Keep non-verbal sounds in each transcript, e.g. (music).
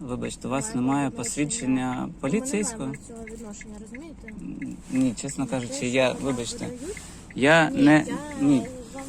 Вибачте, у вас немає посвідчення Ми поліцейського? не маємо цього відношення, розумієте? Ні, чесно кажучи, я вибачте. Я ні, не я ні.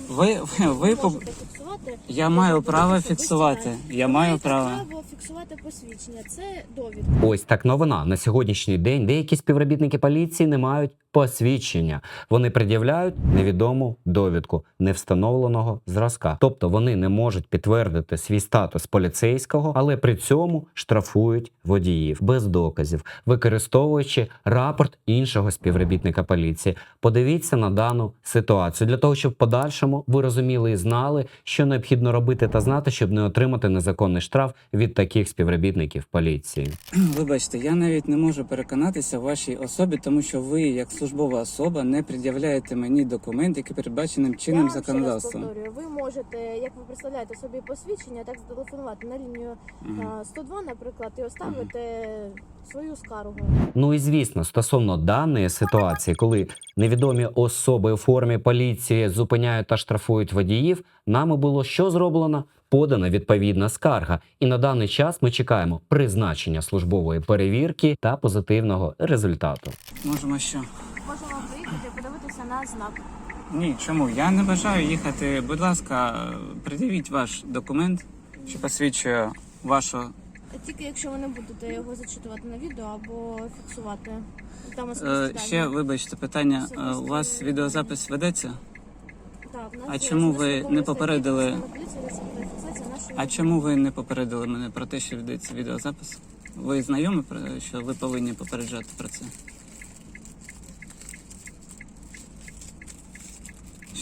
Ви ви, ви можете фіксувати, Я маю право фіксувати. Я маю право. право фіксувати посвідчення. Це довідка. Ось так новина на сьогоднішній день. Деякі співробітники поліції не мають посвідчення. Вони пред'являють невідому довідку невстановленого зразка. Тобто вони не можуть підтвердити свій статус поліцейського, але при цьому штрафують водіїв без доказів, використовуючи рапорт іншого співробітника поліції. Подивіться на дану ситуацію для того, щоб в подальшому ви розуміли і знали, що необхідно робити та знати, щоб не отримати незаконний штраф від таких співробітників поліції. Вибачте, я навіть не можу переконатися в вашій особі, тому що ви, як службова особа, не пред'являєте мені документ, який передбаченим Я чинним вам ще раз законодавством. повторюю, ви можете, як ви представляєте собі посвідчення, так зателефонувати на лінію а, 102, наприклад, і оставити свою скаргу. Ну і звісно, стосовно даної ситуації, коли невідомі особи у формі поліції зупиняють та штрафують водіїв, нами було що зроблено? Подана відповідна скарга, і на даний час ми чекаємо призначення службової перевірки та позитивного результату. Можемо що? Можемо приїхати подивитися на знак. Ні, чому? Я не бажаю їхати. Будь ласка, пред'явіть ваш документ, що посвідчує вашу. Тільки якщо ви не будете його зачитувати на відео або фіксувати. Там Е, ще вибачте питання. Е, У вас відеозапис ведеться? Так, в нас А є чому ви не попередили? Фіксація нашої А чому ви не попередили мене про те, що ведеться відеозапис? Ви знайомі про що ви повинні попереджати про це?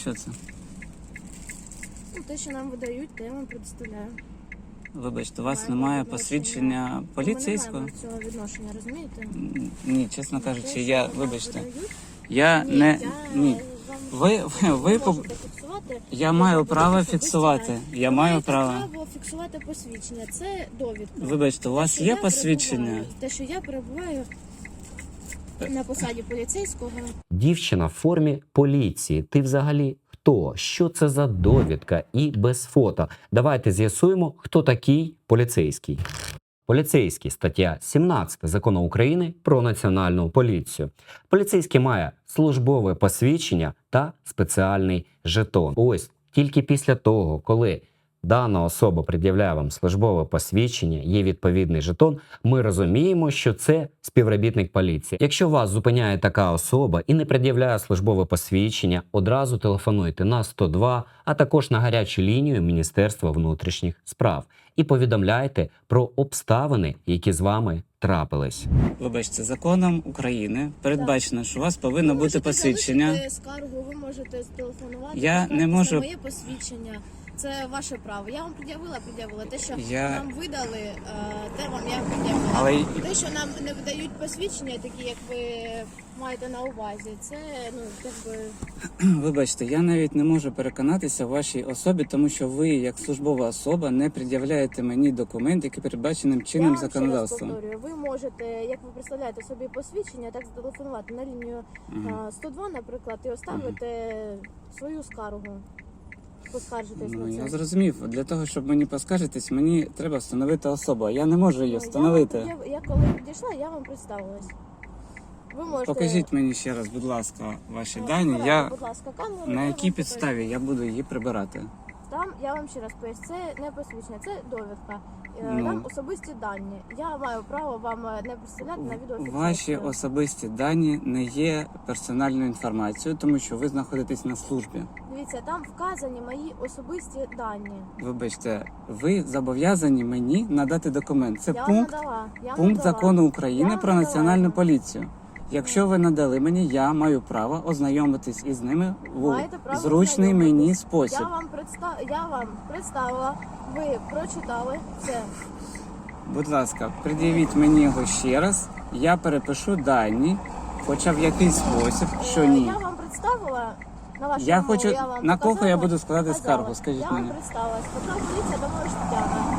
Що це? Ну, те, що нам видають, те я вам представляю. Вибачте, у вас Маємо немає відношення. посвідчення поліцейського? Ми не маємо цього відношення, розумієте? Ні, чесно кажучи, Те, я що нам вибачте. видають, Я ні, не я ні. вам- Ви ви, ви поб- можете фіксувати. Я маю право фіксувати. дані. Я Ви маю маєте право. право фіксувати посвідчення. Це довідка. Вибачте, у вас Що є я посвідчення? Те, що я перебуваю на посаді поліцейського. Дівчина в формі поліції. Ти взагалі хто? Що це за довідка? І без фото. Давайте з'ясуємо, хто такий поліцейський. Поліцейський стаття 17 закону України про національну поліцію. Поліцейський має службове посвідчення та спеціальний жетон. Ось тільки після того, коли дана особа пред'являє вам службове посвідчення, є відповідний жетон, ми розуміємо, що це співробітник поліції. Якщо вас зупиняє така особа і не пред'являє службове посвідчення, одразу телефонуйте на 102, а також на гарячу лінію Міністерства внутрішніх справ і повідомляйте про обставини, які з вами трапились. Вибачте, законом України передбачено, що у вас повинно Ви бути посвідчення. скаргу, ви можете зателефонувати. Я не можу- моє посвідчення. Це ваше право. Я вам пред'явила, пред'явила. Те, що Я- нам видали, е, те вам я пред'явила. Але й- Те, що нам не видають посвідчення, такі як ви маєте на увазі, це ну якби (clears throat) Вибачте, я навіть не можу переконатися в вашій особі, тому що ви, як службова особа, не пред'являєте мені документ, який передбаченим я чинним вам ще раз законодавством. повторюю. Ви можете, як ви представляєте собі посвідчення, так зателефонувати на лінію е, 102, наприклад, і оставити свою скаргу. Поскаржитись Ну, на я зрозумів. Для того, щоб мені поскаржитись, мені треба встановити особу. Я не можу її Ну, встановити. Я, я, я коли підійшла, я вам представилась. Ви можете Покажіть мені ще раз, будь ласка, ваші е, дані. прибирати, Я будь ласка, камеру. на я якій підставі я буду її прибирати? Там я вам ще раз поясню, це не посвідчення, це довідка. Е, Ну. Там особисті дані. Я маю право вам е, не представляти на відео. Ваші особисті дані не є персональною інформацією, тому що ви знаходитесь на службі. Дивіться, там вказані мої особисті дані. Вибачте, ви зобов'язані мені надати документ. Це я пункт надала. Я пункт надала. закону України я про надала національну поліцію. Якщо ви надали мені, я маю право ознайомитись із ними в Маєте право зручний мені спосіб. Я вам представ... я вам представила, ви прочитали це. Будь ласка, пред'явіть мені його ще раз. Я перепишу дані, хоча в якийсь спосіб, що Е, ні. Я вам представила на вашу Я хочу- я вам на кого показала, я буду складати показала. скаргу, скажіть я мені. вам представилась. Петро поліція Домович Тетяна.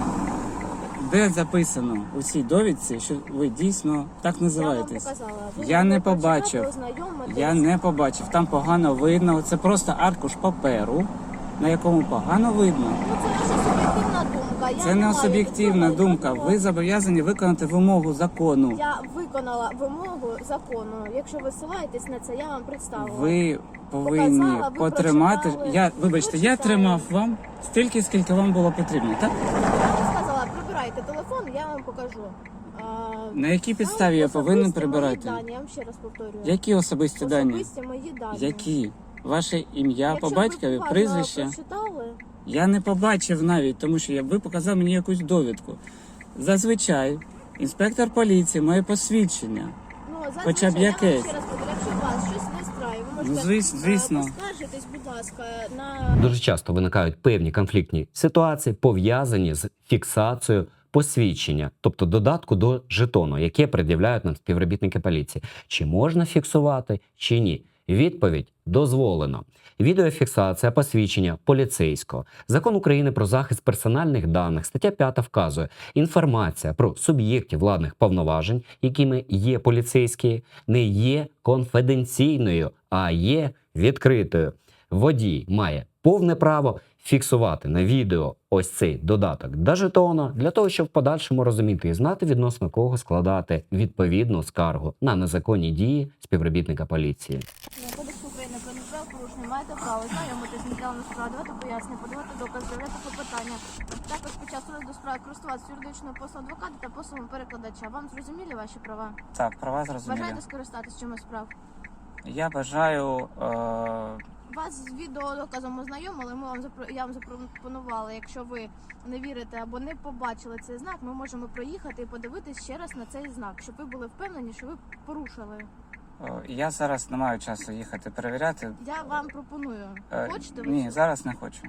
Де записано у цій довідці, що ви дійсно так Я вам називаєтесь? Я не побачив. Я не побачив. Там погано видно. Це просто аркуш паперу, на якому погано видно. Ну це ваша суб'єктивна думка. Я Це не маю суб'єктивна думка. Ви зобов'язані виконати вимогу закону. Я виконала вимогу закону. Якщо ви ссилаєтесь на це, я вам представила. Ви повинні Показала, ви потримати. прочитали. Я вибачте, я Прочитали. тримав вам стільки, скільки вам було потрібно. Так Я вам сказала, прибирайте телефон, я вам покажу. А, на якій підставі я особисті повинен мої прибирати? Дані, я вам ще раз повторюю. Які особисті дані? Особисті мої дані. Які? Ваше ім'я Якщо по ви батькові, уважно прізвище? прочитали, Я не побачив навіть, тому що я, ви показали мені якусь довідку. Зазвичай інспектор поліції має посвідчення. ну, зазвичай, Хоча б я вам якесь. ще раз повторю, якщо вас щось не страє, ви можете Ну, звіс- е, звісно. поскаржитись, будь ласка, на Дуже часто виникають певні конфліктні ситуації, пов'язані з фіксацією посвідчення, тобто додатку до жетону, яке пред'являють нам співробітники поліції. Чи можна фіксувати, чи ні? Відповідь дозволено. Відеофіксація посвідчення поліцейського. Закон України про захист персональних даних, стаття 5 вказує, інформація про суб'єктів владних повноважень, якими є поліцейські, не є конфіденційною, а є відкритою. Водій має повне право фіксувати на відео ось цей додаток до жетона для того, щоб в подальшому розуміти і знати відносно кого складати відповідну скаргу на незаконні дії співробітника поліції. Кодекс України про адмінправопорушення маєте право знайомитись справи, давати пояснення, подавати докази, заявляти клопотання. Також під час розгляду справи користуватися юридичною послугою адвоката та послугами перекладача. Вам зрозуміли ваші права? Так, права зрозуміли. Бажаєте скористатись чимось справ? Я бажаю. Е- Вас з відеодоказом ознайомили, ми вам я вам запропонували. Якщо ви не вірите або не побачили цей знак, ми можемо проїхати і подивитись ще раз на цей знак, щоб ви були впевнені, що ви порушили. я зараз не маю часу їхати перевіряти. Я вам пропоную. Е, Хочете ви Ні, зараз не хочу.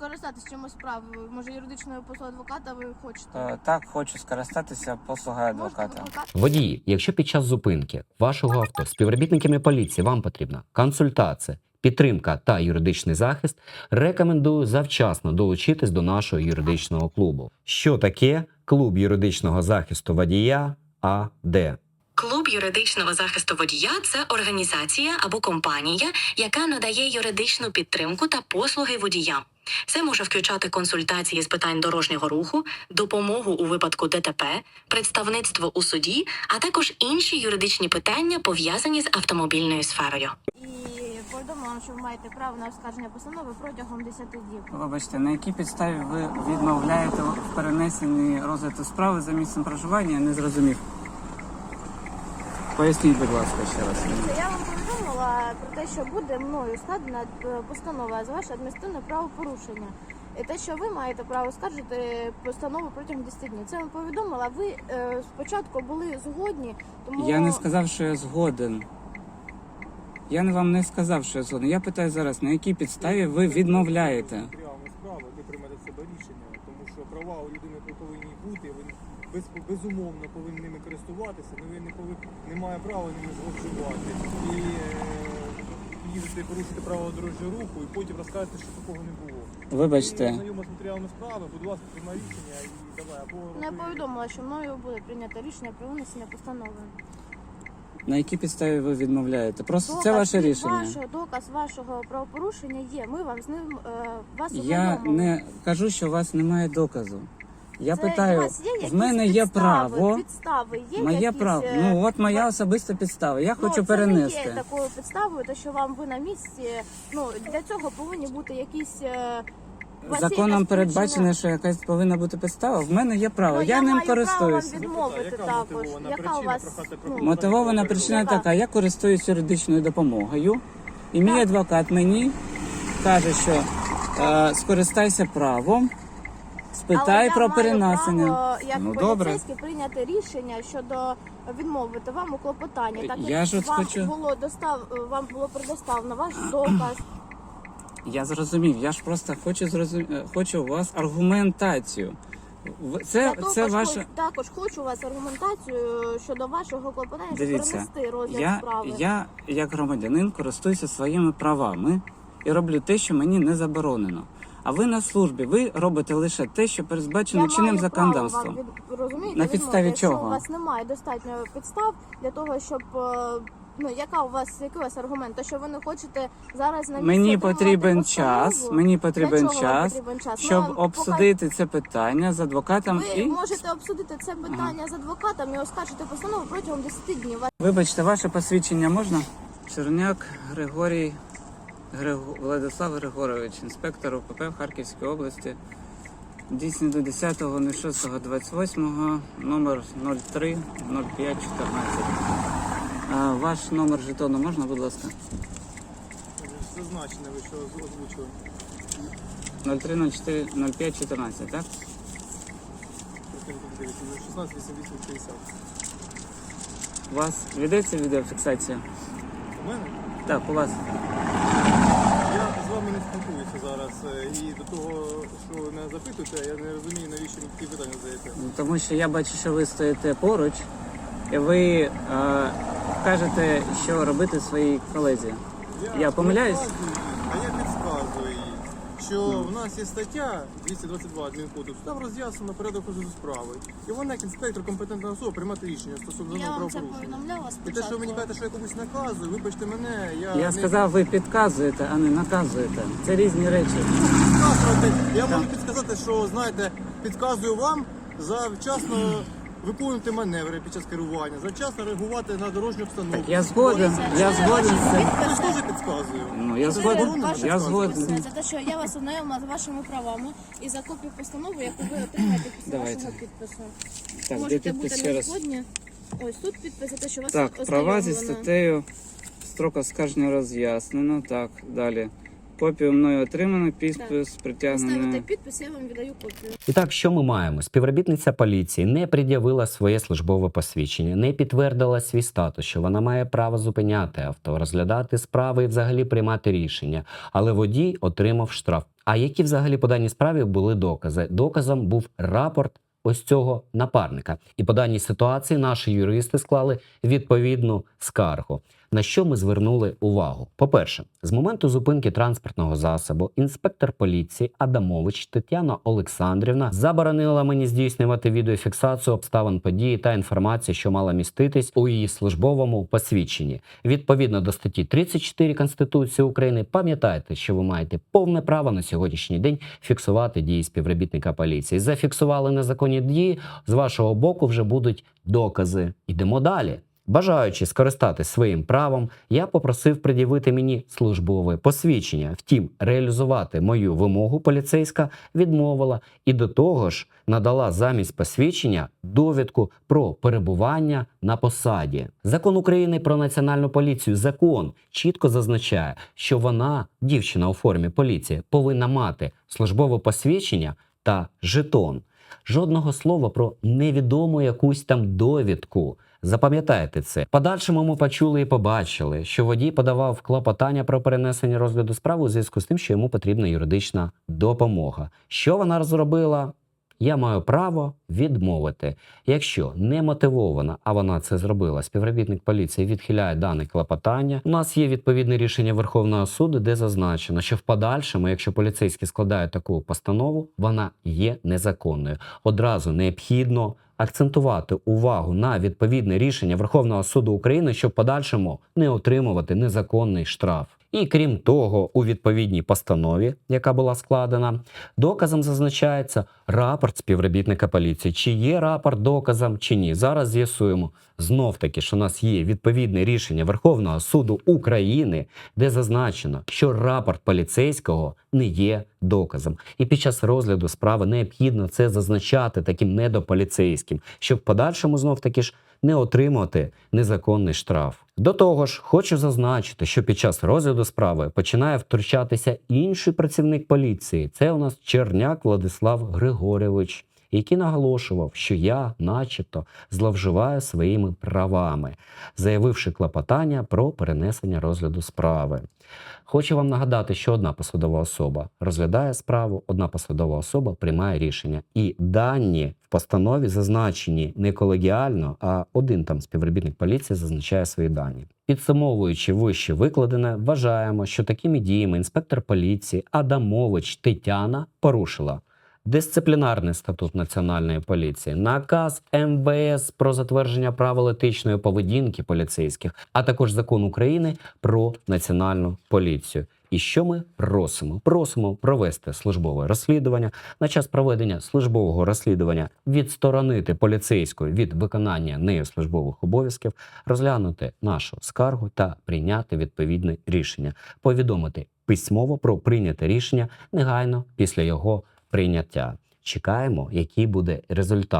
Скористатись чимось справ? Може юридичною послугою адвоката ви хочете? Е, так, хочу скористатися послугою адвоката. Водії, якщо під час зупинки вашого авто співробітниками поліції вам потрібна консультація, підтримка та юридичний захист, рекомендую завчасно долучитись до нашого юридичного клубу. Що таке клуб юридичного захисту водія АД? Клуб юридичного захисту водія це організація або компанія, яка надає юридичну підтримку та послуги водіям. Це може включати консультації з питань дорожнього руху, допомогу у випадку ДТП, представництво у суді, а також інші юридичні питання пов'язані з автомобільною сферою. І повідомлю що ви маєте право на оскарження постанови протягом 10 діб. Вибачте, на якій підставі ви відмовляєте в перенесенні розгляду справи за місцем проживання? Я не зрозумів. Поясніть, будь ласка, ще раз. Я вам повідомила про те, що буде мною складена е, постанова за ваше адміністративне правопорушення. І те, що ви маєте право скаржити постанову протягом 10 днів. Це вам повідомила. Ви е, спочатку були згодні, тому Я не сказав, що я згоден. Я не- вам не сказав, що я згоден. Я питаю зараз, на якій підставі ви відмовляєте? матеріалами справи, ви приймете себе рішення, тому що права у людини повинні бути, ви без, безумовно повинні ними користуватися, але ви не, повинні, не має права ними зловживати. І е, їздити, порушити правила дорожнього руху і потім розказати, що такого не було. Вибачте, знайома з матеріалами справи, будь ласка, приймай рішення і давай, або не роби- повідомила, що мною буде прийнято рішення про винесення постанови. на якій підставі ви відмовляєте? Просто це ваше рішення. Вашого, доказ вашого правопорушення є. Ми вам з ним е, вас Я ознайомили. не кажу, що у вас немає доказу. Я Це питаю, вас є якісь в мене є підстави, право. Підстави є Моє якісь, право. е, Ну от моя особиста підстава. Я ну, хочу це не перенести. є такою підставою, то що вам ви на місці. Ну для цього повинні бути якісь. е, у вас є Законом якась передбачено, причина? що якась повинна бути підстава. В мене є право. Ну, я, я ним маю право користуюся. вам відмовити Яка також. мотивована Яка у причина вас прохати ну, Мотивована причина Яка? така: я користуюсь юридичною допомогою, і мій адвокат мені каже, що е, скористайся правом, Але спитай я про маю перенесення. право, як Ну, добре. поліцейський прийняти рішення щодо відмовити вам у клопотанні. Так Я ж от вам хочу- було достав вам було предоставлено ваш доказ. Я зрозумів. Я ж просто хочу зрозум... хочу у вас аргументацію. В- Це, Я це також, ваша. хоч- також хочу у вас аргументацію щодо вашого клопотання, щоб Дивіться, перенести розгляд Я, справи. я, як громадянин, користуюся своїми правами і роблю те, що мені не заборонено. А ви на службі, ви робите лише те, що передбачено чинним маю право законодавством. вам від, розумієте, На підставі якщо чого? у вас немає достатньо підстав для того, щоб е, Ну, яка у вас, який у вас аргумент? То, що ви не хочете зараз на місці Мені отримувати потрібен постанову? час. Мені потрібен чого вам час, потрібен час? щоб Ми вам обсудити це питання з адвокатом Ви і можете обсудити це питання з адвокатом і оскаржити постанову протягом 10 днів. вибачте, ваше посвідчення можна? Черняк Григорій. Владислав Григорович, інспектор УПП в Харківській області. Дійсний до 10.06.28, номер 03 05 14. Ваш номер жетону можна, будь ласка? Зазначено, ви що озвучили. 03 04 05 14, так? 16 88 50. У вас ведеться відеофіксація? У мене? Так, у вас. Я вами не спілкуюся зараз. е, І до того, що ви мене запитуєте, я не розумію, навіщо ви такі питання задаєте. Ну, Тому що я бачу, що ви стоїте поруч, і ви е, кажете, що робити своїй колезі. Я помиляюсь? розказую їй, А я підказую їй, що в нас є стаття 222 адмінкодексу, там роз'яснено порядок розгляду справи. І вона, як інспектор, компетентна особа, приймати рішення стосовно Я даного вам це правопорушення. повідомляла І те, що ви мені кажете, що я комусь наказую, вибачте мене, я, Я не сказав, ви підказуєте, а не наказуєте. Це різні речі. підказувати. Я можу підказати, що знаєте, підказую вам завчасно виконувати маневри під час керування, завчасно реагувати на дорожню обстановку. Так я згоден, я згоден з цим. Я ж теж підказую. Ну я згоден, ваша я згоден. Це те, що я вас ознайомила з вашими правами і за копію постанови, яку ви отримаєте після Давайте. вашого підпису. Так, де Можете підпис бути ще не раз? згодні. Ось тут підпис, за те, що вас Так, права зі ознайомлено. статтею строк оскарження роз'яснено. Так, далі. Копію мною отримано, підпис Ставите підпис, я вам віддаю копію. І так, що ми маємо? Співробітниця поліції не пред'явила своє службове посвідчення, не підтвердила свій статус, що вона має право зупиняти авто, розглядати справи і взагалі приймати рішення. Але водій отримав штраф. А які взагалі по даній справі були докази? Доказом був рапорт. Ось цього напарника, і по даній ситуації наші юристи склали відповідну скаргу. На що ми звернули увагу? По-перше, з моменту зупинки транспортного засобу інспектор поліції Адамович Тетяна Олександрівна заборонила мені здійснювати відеофіксацію обставин події та інформації, що мала міститись у її службовому посвідченні. Відповідно до статті 34 Конституції України, пам'ятайте, що ви маєте повне право на сьогоднішній день фіксувати дії співробітника поліції. Зафіксували незаконні дії. З вашого боку вже будуть докази. Йдемо далі. Бажаючи скористатись своїм правом, я попросив пред'явити мені службове посвідчення. Втім, реалізувати мою вимогу поліцейська відмовила і до того ж надала замість посвідчення довідку про перебування на посаді. Закон України про національну поліцію закон чітко зазначає, що вона, дівчина у формі поліції, повинна мати службове посвідчення та жетон. Жодного слова про невідому якусь там довідку. Запам'ятайте це. Подальшому ми почули і побачили, що водій подавав клопотання про перенесення розгляду справи у зв'язку з тим, що йому потрібна юридична допомога. Що вона розробила? Я маю право відмовити. Якщо не мотивована, а вона це зробила, співробітник поліції відхиляє дане клопотання. У нас є відповідне рішення Верховного суду, де зазначено, що в подальшому, якщо поліцейські складають таку постанову, вона є незаконною. Одразу необхідно акцентувати увагу на відповідне рішення Верховного суду України, щоб подальшому не отримувати незаконний штраф. І крім того, у відповідній постанові, яка була складена, доказом зазначається рапорт співробітника поліції. Чи є рапорт доказом, чи ні. Зараз з'ясуємо знов таки, що у нас є відповідне рішення Верховного суду України, де зазначено, що рапорт поліцейського не є доказом. І під час розгляду справи необхідно це зазначати таким недополіцейським, щоб в подальшому знов таки ж не отримати незаконний штраф. До того ж, хочу зазначити, що під час розгляду справи починає втручатися інший працівник поліції. Це у нас Черняк Владислав Григорьович, який наголошував, що я, начебто, зловживаю своїми правами, заявивши клопотання про перенесення розгляду справи. Хочу вам нагадати, що одна посадова особа розглядає справу, одна посадова особа приймає рішення. І дані в постанові зазначені не колегіально, а один там співробітник поліції зазначає свої дані. Підсумовуючи вище викладене, вважаємо, що такими діями інспектор поліції Адамович Тетяна порушила Дисциплінарний статут Національної поліції, наказ МВС про затвердження правил етичної поведінки поліцейських, а також закон України про національну поліцію. І що ми просимо? Просимо провести службове розслідування. На час проведення службового розслідування відсторонити поліцейського від виконання нею службових обов'язків, розглянути нашу скаргу та прийняти відповідне рішення, повідомити письмово про прийняте рішення негайно після його прийняття. Чекаємо, який буде результат.